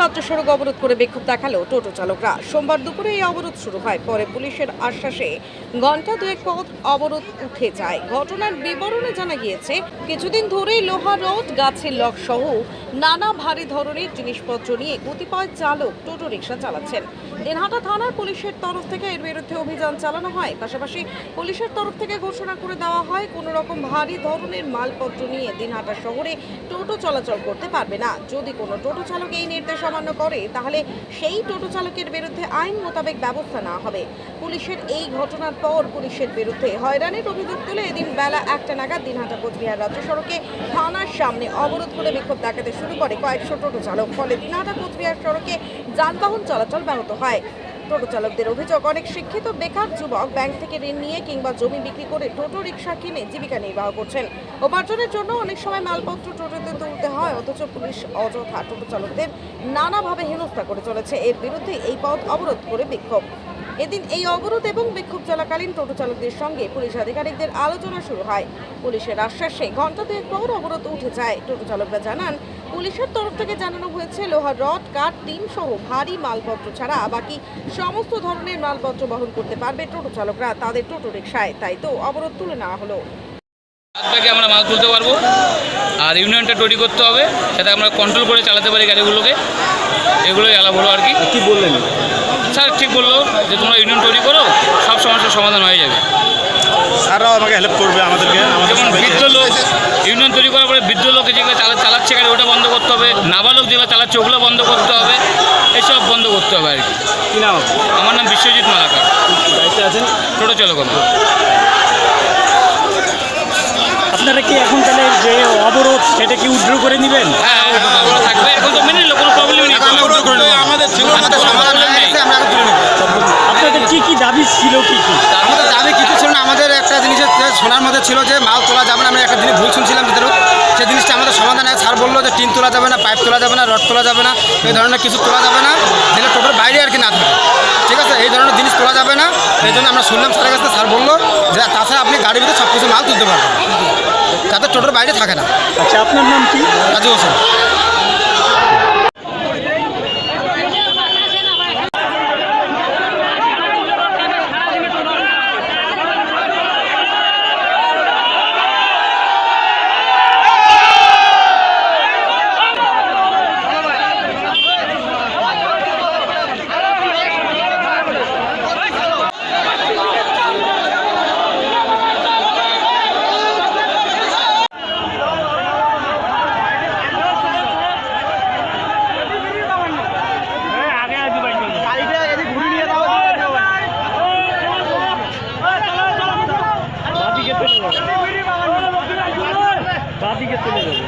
রাজ্য সড়ক অবরোধ করে বিক্ষোভ দেখাল টোটো চালকরা। সোমবার দুপুরে এই অবরোধ শুরু হয়, পরে পুলিশের আশ্বাসে ঘণ্টা দুয়েক পথ অবরোধ উঠে যায়। ঘটনার বিবরণে জানা গিয়েছে, কিছুদিন ধরেই লোহা রোড, গাছের লক সহ নানা ভারী ধরনের জিনিসপত্র নিয়ে কতিপয় চালক টোটো রিক্সা চালাচ্ছেন। দিনহাটা থানার পুলিশের তরফ থেকে এর বিরুদ্ধে অভিযান চালানো হয়। পাশাপাশি পুলিশের তরফ থেকে ঘোষণা করে দেওয়া হয়, কোনো রকম ভারী ধরনের মালপত্র নিয়ে দিনহাটা শহরে টোটো চলাচল করতে পারবে না। যদি কোনো টোটো চালক এই নির্দেশ অমান্য করে, তাহলে সেই টোটো চালকের বিরুদ্ধে আইন মোতাবেক ব্যবস্থা নেওয়া হবে। পুলিশের এই ঘটনার পর পুলিশের বিরুদ্ধে হয়রানির অভিযোগ তুলে এদিন বেলা একটা নাগাদ দিনহাটা কোচবিহার রাজ্য সড়কে থানার সামনে অবরোধ করে বিক্ষোভ দেখাতে শুরু করে কয়েকশো টোটো চালক। ফলে দিনহাটা কোচবিহার সড়কে যানবাহন চলাচল ব্যাহত হয়। টোটো চালকদের অভিযোগ, অনেক শিক্ষিত বেকার যুবক ব্যাংক থেকে ঋণ নিয়ে কিংবা জমি বিক্রি করে টোটো রিক্সা কিনে জীবিকা নির্বাহ করছেন। উপার্জনের জন্য অনেক সময় মালপত্র টোটোতে তুলতে হয়, অথচ পুলিশ অযথা টোটো চালকদের নানাভাবে হেনস্থা করে চলেছে। এর বিরুদ্ধে এই পথ অবরোধ করে বিক্ষোভ। এদিন এই অবরোধ এবং বিক্ষোভ চলাকালীন টোটো চালকদের সঙ্গে পুলিশ আধিকারিকদের আলোচনা শুরু হয়। পুলিশের আশ্বাসে ঘণ্টা দুয়েক পর অবরোধ উঠে যায়। টোটো চালকরা জানান পুলিশের তরফ থেকে জানানো হয়েছে লোহার রড কাঠ টিন সহ ভারী মালপত্র ছাড়া বাকি সমস্ত ধরনের মালপত্র বহন করতে পারবে টোটো চালকরা তাদের টোটো রিক্সায় তাই তো অবরোধ তুলে নেওয়া হলো। ব্যাগে আমরা মাল তুলতে পারব। আর ইউনিয়নটা তৈরি করতে হবে যাতে আমরা কন্ট্রোল করে চালাতে পারি গাড়িগুলোকে। এগুলোই আলাপ হলো আর কি। কি বললেন? স্যার ঠিক বলল যে তোমরা ইউনিয়ন তৈরি করো সব সমস্যার সমাধান হয়ে যাবে। স্যাররাও আমাকে হেল্প করবে আমাদেরকে আমাদের যেমন বৃদ্ধ লোক ইউনিয়ন তৈরি করার পরে বৃদ্ধ লোক যেগুলো চালা চালাচ্ছে গাড়ি ওটা বন্ধ করতে হবে। নাবালক যেগুলো চালাচ্ছে ওগুলো বন্ধ করতে হবে। এসব বন্ধ করতে হবে আর কি। কি নাম আমার নাম বিশ্বজিৎ মালাকার। দায়িত্বে আছেন? টোটো চালক আপনারা কি এখন তাহলে যে অবরোধ সেটা কি উদ্র করে নেবেন? হ্যাঁ ওগুলো থাকবে এখন তো মেনে নিল কোনো প্রবলেম নেই আমাদের ছিল আমাদের কোনো সমাধান problem হয়ে নেই। গেছে, আমরা এখন তুলে নেব। আপনাদের কি কি দাবি ছিল কি কি আমাদের দাবি কিছু ছিল না আমাদের একটা জিনিসের যে শোনার মধ্যে ছিল যে মাল তোলা যাবে না আমি একটা জিনিস ভুল শুনছিলাম ভিতরে সেই জিনিসটা আমাদের সমাধান আছে। স্যার বলল যে টিন তোলা যাবে না পাইপ তোলা যাবে না রড তোলা যাবে না এই ধরনের কিছু তোলা যাবে না যেটা টোটোর বাইরে আর কি না থাকে। ঠিক আছে? এই ধরনের জিনিস তোলা যাবে না এই জন্য আমরা শুনলাম স্যারের কাছে স্যার বলল যে তাছাড়া আপনি গাড়ির ভিতরে সব কিছু মাল তুলতে পারবেন যাতে টোটোর বাইরে থাকে না। আচ্ছা আপনার নাম কি? রাজু হোসেন। বাদিকে চলে যাবে।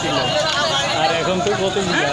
ছিল। আর এখন তো কত মিলা